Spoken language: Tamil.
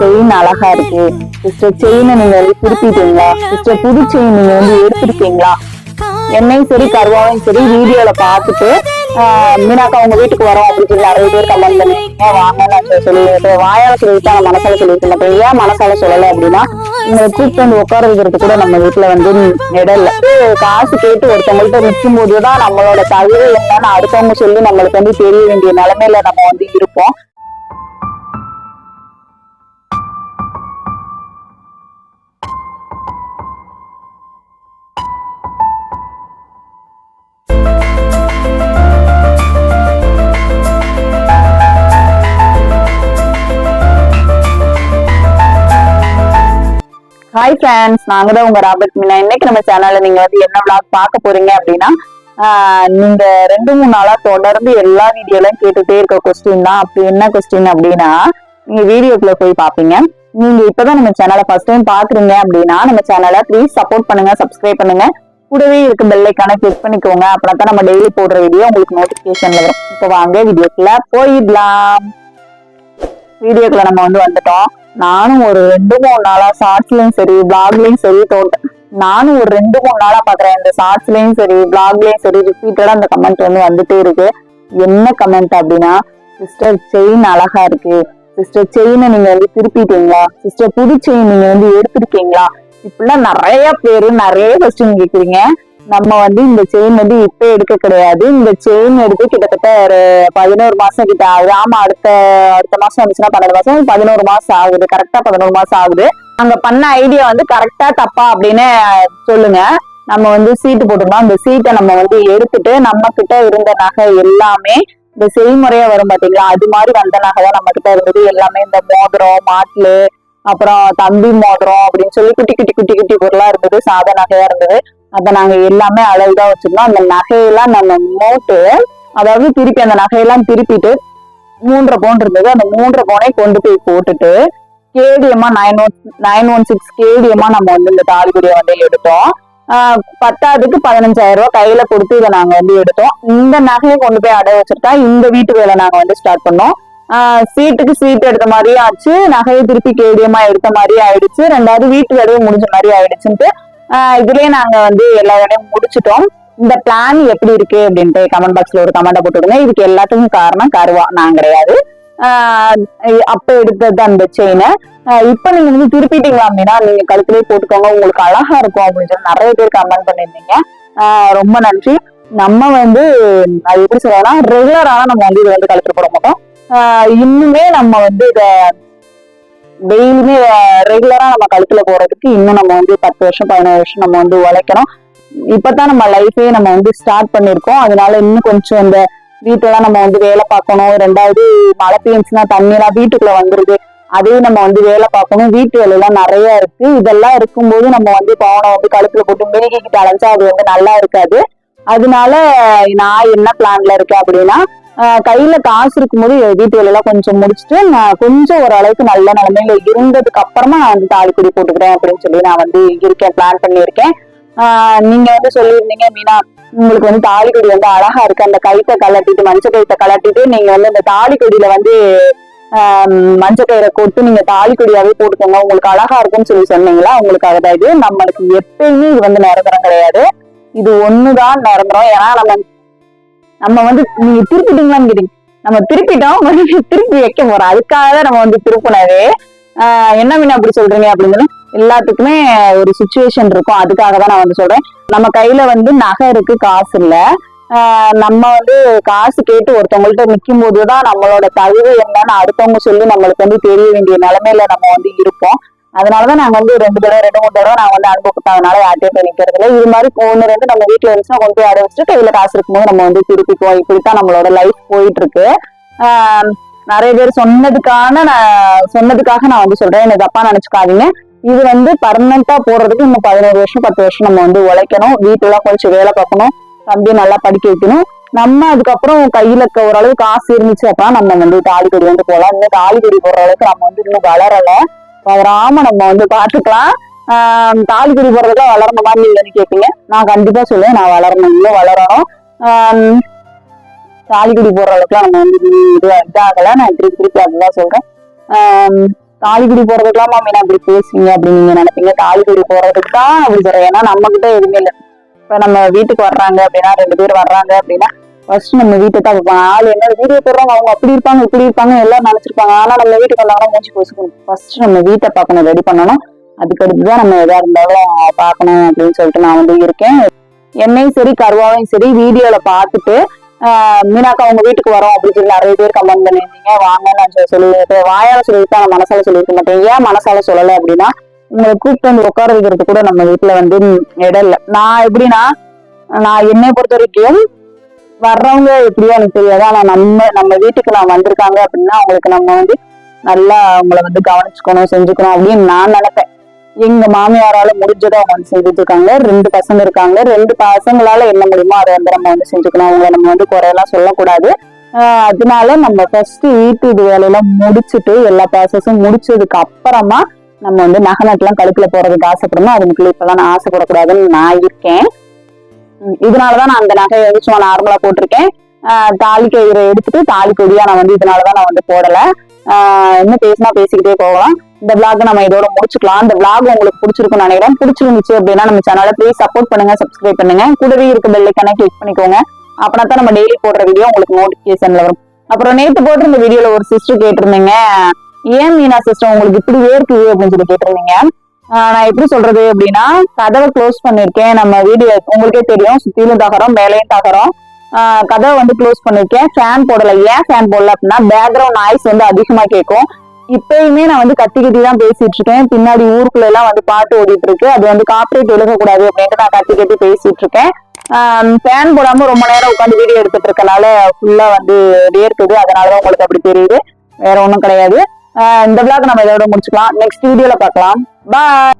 செயின் அழகா இருக்கு. சிஸ்டர் செயினை நீங்க வந்து திருப்பிட்டீங்களா சிஸ்டர் புது செயின் நீங்க வந்து எடுத்திருக்கீங்களா? என்னையும் சரி கருவாவையும் சரி வீடியோல பார்த்துட்டு மீனாக்கா உங்க வீட்டுக்கு வரோம் அப்படின்னு சொல்லி நிறைய பேர் கமெண்ட் பண்ணிருக்கீங்க. வாங்க சொல்லி சொல்லிட்டு வாயால சொல்லிட்டு நான் மனசால சொல்லியிருக்க மாட்டேன் ஏன் மனசால சொல்லலை அப்படின்னா உங்களை கூப்பிட்டு வந்து உட்கார வைக்கிறது கூட நம்ம வீட்டுல வந்து இடம் காசு கேட்டு ஒருத்தவங்கள்ட்ட நிற்கும் போதுதான் நம்மளோட தகுதி என்னன்னு அடுத்தவங்க சொல்லி நம்மளுக்கு வந்து தெரிய வேண்டிய நிலைமையில நம்ம வந்து இருப்போம். ஹாய் ஃப்ரெண்ட்ஸ் நாங்க தான் உங்க ராபர்ட் மீனா. இன்னைக்கு நம்ம சேனல்ல நீங்க வந்து என்ன vlog பார்க்க போறீங்க அப்படின்னா நீங்க ரெண்டு மூணு நாளா தொடர்ந்து எல்லா வீடியோலையும் கேட்டுட்டே இருக்க கொஸ்டின் தான். அப்படி என்ன கொஸ்டின் அப்படின்னா நீங்க வீடியோக்குள்ள போய் பாப்பீங்க நீங்க இப்பதான் நம்ம சேனலை ஃபர்ஸ்ட் டைம் பாக்குறீங்க அப்படின்னா நம்ம சேனலை ப்ளீஸ் சப்போர்ட் பண்ணுங்க சப்ஸ்கிரைப் பண்ணுங்க. கூடவே இருக்க பெல்லைக்கான கிளிக் பண்ணிக்கோங்க. அப்படின்னா தான் நம்ம டெய்லி போடுற வீடியோ உங்களுக்கு நோட்டிபிகேஷன்ல வரும். இப்போ வாங்க வீடியோக்குள்ள போயிடலாம். வீடியோக்குள்ள நம்ம வந்து வந்துட்டோம். நானும் ஒரு ரெண்டு மூணு நாளா ஷார்ட்ஸ்லயும் சரி பிளாக்லயும் சரி தோட்டேன் நானும் ஒரு ரெண்டு மூணு நாளா பாக்குறேன். இந்த ஷார்ட்ஸ்லயும் சரி பிளாக்லயும் சரி ரிப்பீட்டடா அந்த கமெண்ட் வந்து வந்துட்டே இருக்கு. என்ன கமெண்ட் அப்படின்னா சிஸ்டர் செயின் அழகா இருக்கு. சிஸ்டர் செயினை நீங்க வந்து திருப்பிட்டீங்களா? சிஸ்டர் புது செயின் நீங்க வந்து எடுத்திருக்கீங்களா? இப்படிலாம் நிறைய பேரு நிறைய கொஸ்டின் கேக்குறீங்க. நம்ம வந்து இந்த செயின் வந்து இப்ப எடுக்க கிடையாது. இந்த செயின் எடுத்து கிட்டத்தட்ட ஒரு பதினோரு மாசம் கிட்ட ஆகுது. ஆமா அடுத்த அடுத்த மாசம் வந்துச்சுன்னா பன்னெண்டு மாசம் பதினோரு மாசம் ஆகுது. கரெக்டா பதினோரு மாசம் ஆகுது. அங்க பண்ண ஐடியா வந்து கரெக்டா தப்பா அப்படின்னு சொல்லுங்க. நம்ம வந்து சீட்டு போட்டிருந்தோம் அந்த சீட்டை நம்ம வந்து எடுத்துட்டு நம்ம கிட்ட இருந்த நகை எல்லாமே இந்த செய்முறையா வரும் பாத்தீங்களா? அது மாதிரி வந்த நகை தான் நம்ம கிட்ட இருந்தது. எல்லாமே இந்த மோதிரம் மாட்டுலு அப்புறம் தம்பி மோதிரம் அப்படின்னு சொல்லி குட்டி குட்டி குட்டி குட்டி பொருளா இருந்தது. சாதா நகையா இருந்தது. அதை நாங்க எல்லாமே அளவுதான் வச்சிருந்தோம். அந்த நகையெல்லாம் நம்ம மோட்டு அதாவது திருப்பி அந்த நகையெல்லாம் திருப்பிட்டு மூன்றரை பவுன் இருந்தது. அந்த மூன்றரை பவுனை கொண்டு போய் போட்டுட்டு கேடிஎம்மா nine one nine one six கேடிஎம்மா நம்ம வந்து இந்த தாலிபுரிய வந்து எடுத்தோம். பத்தாவதுக்கு பதினஞ்சாயிரம் ரூபாய் கையில கொடுத்து இதை நாங்க வந்து எடுத்தோம். இந்த நகையை கொண்டு போய் அடைய வச்சிருக்கா இந்த வீட்டு வேலை நாங்க வந்து ஸ்டார்ட் பண்ணோம். சீட்டுக்கு சீட் எடுத்த மாதிரியும் ஆச்சு. நகையை திருப்பி கேடிஎம்மா எடுத்த மாதிரி ஆயிடுச்சு. ரெண்டாவது வீட்டு வேலையும் முடிஞ்ச மாதிரி ஆயிடுச்சுன்ட்டு இதுலயே நாங்க வந்து எல்லா வேலையும் முடிச்சிட்டோம். இந்த பிளான் எப்படி இருக்கு அப்படின்ட்டு கமெண்ட் பாக்ஸ்ல ஒரு கமெண்ட் போட்டுடுங்க. இதுக்கு எல்லாத்துக்கும் காரணம் கருவா. நான் கிடையாது. ஆஹ் அப்ப எடுத்தது அந்த செயினை இப்ப நீங்க வந்து திருப்பிட்டீங்களா அப்படின்னா நீங்க கழுத்துலயே போட்டுக்கோங்க. உங்களுக்கு அழகா இருக்கும் அப்படின்னு சொல்லி நிறைய பேர் கமெண்ட் பண்ணிருந்தீங்க ரொம்ப நன்றி. நம்ம வந்து அது எப்படி சொல்லலாம் ரெகுலரான நம்ம வந்து இதை வந்து கழுத்துல போட மாட்டோம். இன்னுமே நம்ம வந்து இதை டெய்லியுமே ரெகுலரா uh, நம்ம கழுத்துல போறதுக்கு இன்னும் நம்ம வந்து பத்து வருஷம் பதினோரு வருஷம் நம்ம வந்து உழைக்கணும். இப்பதான் நம்ம லைஃபே நம்ம வந்து ஸ்டார்ட் பண்ணிருக்கோம் அதனால இன்னும் கொஞ்சம் இந்த வீட்டெல்லாம் நம்ம வந்து வேலை பார்க்கணும். ரெண்டாவது மழை பெய்ஞ்சுன்னா தண்ணியெல்லாம் வீட்டுக்குள்ள வந்துருது. அதே நம்ம வந்து வேலை பார்க்கணும். வீட்டு வேலையெல்லாம் நிறைய இருக்கு. இதெல்லாம் இருக்கும்போது நம்ம வந்து பவனை வந்து கழுத்துல போட்டு மெருகிக்கிட்டு அலைஞ்சா அது வந்து நல்லா இருக்காது. அதனால நான் என்ன பிளான்ல இருக்கேன் அப்படின்னா கையில காசு இருக்கும்போது வீட்டு வேலையெல்லாம் கொஞ்சம் முடிச்சுட்டு நான் கொஞ்சம் ஓரளவுக்கு நல்ல நிலைமையில இருந்ததுக்கு அப்புறமா நான் வந்து தாலிக்குடி போட்டுக்கிறேன் அப்படின்னு சொல்லி நான் வந்து இருக்கேன் பிளான் பண்ணியிருக்கேன். ஆஹ் நீங்க வந்து சொல்லியிருந்தீங்க மீனா உங்களுக்கு வந்து தாலிக்கொடி வந்து அழகா இருக்கு. அந்த கைத்தை கலட்டிட்டு மஞ்சள் கைத்தை கலட்டிட்டு நீங்க வந்து அந்த தாலிக்கொடியில வந்து ஆஹ் மஞ்சள் கயிறை கொட்டு நீங்க தாலிக்கொடியாவே போட்டுக்கோங்க. உங்களுக்கு அழகா இருக்கும்னு சொல்லி சொன்னீங்களா? உங்களுக்காக தான் இது நம்மளுக்கு எப்பயுமே இது வந்து நிரந்தரம் கிடையாது. இது ஒண்ணுதான் நிரந்தரம். ஏன்னா நம்ம நம்ம வந்து நீங்க திருப்பிட்டீங்களான்னு கேட்டீங்க. நம்ம திருப்பிட்டோம் மறுபடியும் திருப்பி வைக்க போறோம். அதுக்காக தான் நம்ம வந்து திருப்பினவே ஆஹ் என்ன மீன் அப்படி சொல்றீங்க அப்படின்னு எல்லாத்துக்குமே ஒரு சுச்சுவேஷன் இருக்கும். அதுக்காக தான் நான் வந்து சொல்றேன். நம்ம கையில வந்து நகை இருக்கு காசு இல்ல. ஆஹ் நம்ம வந்து காசு கேட்டு ஒருத்தவங்கள்ட்ட நிற்கும் போதுதான் நம்மளோட தகுதி என்னன்னு அடுத்தவங்க சொல்லி நம்மளுக்கு வந்து தெரிய வேண்டிய நிலைமையில நம்ம வந்து இருப்போம். அதனாலதான் நாங்க வந்து ரெண்டு தடவை ரெண்டு மூணு தடவை நான் வந்து அனுபவப்பட்டதுனால யார்ட்டையும் போய் நிக்கிறது இல்லை இது மாதிரி ஒண்ணு ரெண்டு நம்ம வீட்டுல இருந்துச்சுன்னா கொண்டு போய் அடை வச்சுட்டு கையில காசு இருக்கும்போது நம்ம வந்து திருப்பிக்குவோம் இப்படித்தான் நம்மளோட லைஃப் போயிட்டு இருக்கு நிறைய பேர் சொன்னதுக்கான நான் சொன்னதுக்காக நான் வந்து சொல்றேன். என்ன தப்பா நினைச்சுக்காதீங்க. இது வந்து பர்மனண்டா போடுறதுக்கு இன்னும் பதினோரு வருஷம் பத்து வருஷம் நம்ம வந்து உழைக்கணும். வீட்டுல கொஞ்சம் வேலை பார்க்கணும். தம்பியை நல்லா படிக்க வைக்கணும். நம்ம அதுக்கப்புறம் கையில இருக்க ஓரளவு காசு இருந்துச்சு அப்படின்னா நம்ம வந்து தாலிக்கடி வந்து போகலாம் இன்னும் தாலிக்கடி போடுற அளவுக்கு நம்ம வந்து இன்னும் வளரலை. வளராம நம்ம வந்து பாத்துக்கலாம் ஆஹ் தாலிக்கொடி போடுறதுல வளர்ந்த மாதிரி இல்லைன்னு கேட்பீங்க. நான் கண்டிப்பா சொல்லுவேன் நான் வளரணும் இன்னும் வளரணும். ஆஹ் தாலிக்கொடி போடுற அளவுக்குலாம் நம்ம வந்து இது இதாகல. நான் திருப்பி திருப்பி அதுதான் சொல்றேன். தாலிக்குடி போறதுக்குலாம் மாமி நான் அப்படி பேசுவீங்க அப்படின்னு நீங்க நினைப்பீங்க. தாலிக்குடி போறதுக்கு தான் அப்படி சொல்றேன். ஏன்னா நம்ம கிட்ட எதுவுமே இல்லை. இப்ப நம்ம வீட்டுக்கு வர்றாங்க அப்படின்னா ரெண்டு பேர் வர்றாங்க அப்படின்னா ஃபர்ஸ்ட் நம்ம வீட்டை தான் பார்ப்பாங்க ஆள் என்ன வீடியோ போடுறாங்க அவங்க அப்படி இருப்பாங்க இப்படி இருப்பாங்க எல்லாம் நினைச்சிருப்பாங்க. ஆனா நம்ம வீட்டுக்கு வந்தாங்கன்னா மூச்சு போசுக்கணும் ஃபர்ஸ்ட் நம்ம வீட்டை பார்க்கணும் ரெடி பண்ணணும். அதுக்கடுத்து தான் நம்ம எதா இருந்தாலும் பார்க்கணும் அப்படின்னு சொல்லிட்டு நான் வந்து இருக்கேன். என்னையும் சரி கருவாவையும் சரி வீடியோல பார்த்துட்டு மீனாக்கா உங்க வீட்டுக்கு வரோம் அப்படின்னு சொல்லி நிறைய பேர் கமெண்ட் பண்ணியிருந்தீங்க. வாங்கன்னு சொல்லி வாயால சொல்லியிருக்கேன் நான் மனசால சொல்லியிருக்க மாட்டேன். ஏன் மனசால சொல்லலை அப்படின்னா உங்களை கூப்பிட்டு வந்து உட்கார வைக்கிறது கூட நம்ம வீட்டுல வந்து இடம் இல்லை. நான் எப்படின்னா நான் என்னை பொறுத்த வரைக்கும் வர்றவங்க எப்படியோ எனக்கு தெரியாது. ஆனா நம்ம நம்ம வீட்டுக்கு நான் வந்திருக்காங்க அப்படின்னா அவங்களுக்கு நம்ம வந்து நல்லா அவங்கள வந்து கவனிச்சுக்கணும் செஞ்சுக்கணும் அப்படின்னு நான் நினைப்பேன். எங்க மாமியாரால முடிஞ்சதை அவங்க வந்து செஞ்சுட்டு இருக்காங்க. ரெண்டு பசங்க இருக்காங்க. ரெண்டு பசங்களால என்ன முடியுமோ அதை வந்து நம்ம வந்து செஞ்சுக்கணும். அவங்கள நம்ம வந்து குறையெல்லாம் சொல்லக்கூடாது. அதனால நம்ம ஃபர்ஸ்ட் வீட்டு இது வேலையெல்லாம் முடிச்சுட்டு எல்லா ப்ராசஸும் முடிச்சதுக்கு அப்புறமா நம்ம வந்து நகை நட்டுலாம் கழுத்துல போறதுக்கு ஆசைப்படணும் அதுக்குள்ள இப்பெல்லாம் நான் ஆசைப்படக்கூடாதுன்னு நான் இருக்கேன். இதனாலதான் நான் அந்த நகையை வந்து சும்மா நார்மலா போட்டிருக்கேன். தாலி கயிறு எடுத்துட்டு தாலி கொடியா நான் வந்து இதனாலதான் நான் வந்து போடல. இன்னும் பேசினா பேசிக்கிட்டே போகலாம். இந்த vlog நம்ம இதோட முடிச்சுக்கலாம். இந்த பிளாக் உங்களுக்கு பிடிச்சிருக்கும்னு நினைக்கிறேன். பிடிச்சிருந்துச்சு அப்படின்னா நம்ம சேனலை ப்ளீஸ் சப்போர்ட் பண்ணுங்க சப்ஸ்கிரைப் பண்ணுங்க. கூடவே இருக்க பெல்லைக்கான கிளிக் பண்ணிக்கோங்க. அப்படின்னா தான் நம்ம டெய்லி போடுற வீடியோ உங்களுக்கு நோட்டிபிகேஷன்ல வரும். அப்புறம் நேற்று போட்டு இந்த வீடியோல ஒரு சிஸ்டர் கேட்டிருந்தீங்க. ஏன் மீனா சிஸ்டர் உங்களுக்கு இப்படி வேர்க்குது அப்படின்னு சொல்லி கேட்டிருந்தீங்க. நான் எப்படி சொல்றது அப்படின்னா கதவை க்ளோஸ் பண்ணிருக்கேன். நம்ம வீடியோ உங்களுக்கே தெரியும் சுத்திலும் தகரம் மேலையும் தகரம். கதவை வந்து க்ளோஸ் பண்ணிருக்கேன். ஃபேன் போடல. ஏன் ஃபேன் போடல அப்படின்னா பேக்ரவுண்ட் நாய்ஸ் வந்து அதிகமா கேட்கும். இப்பயுமே நான் வந்து கத்தி கத்தி தான் பேசிட்டு இருக்கேன். பின்னாடி ஊருக்குள்ள எல்லாம் வந்து பாட்டு ஓடிட்டு இருக்கு. அது வந்து காப்பரேட் எழுகக்கூடாது அப்படின்ட்டு நான் கத்தி கத்தி பேசிட்டு இருக்கேன். ஃபேன் போடாம ரொம்ப நேரம் உட்காந்து வீடியோ எடுத்துட்டு இருக்கனால ஃபுல்லா வந்து வேர்க்குது அதனாலதான் உங்களுக்கு அப்படி தெரியுது. வேற ஒன்றும் கிடையாது. இந்த விளாக் நம்ம இதோட முடிச்சுக்கலாம். நெக்ஸ்ட் வீடியோல பார்க்கலாம். பாய்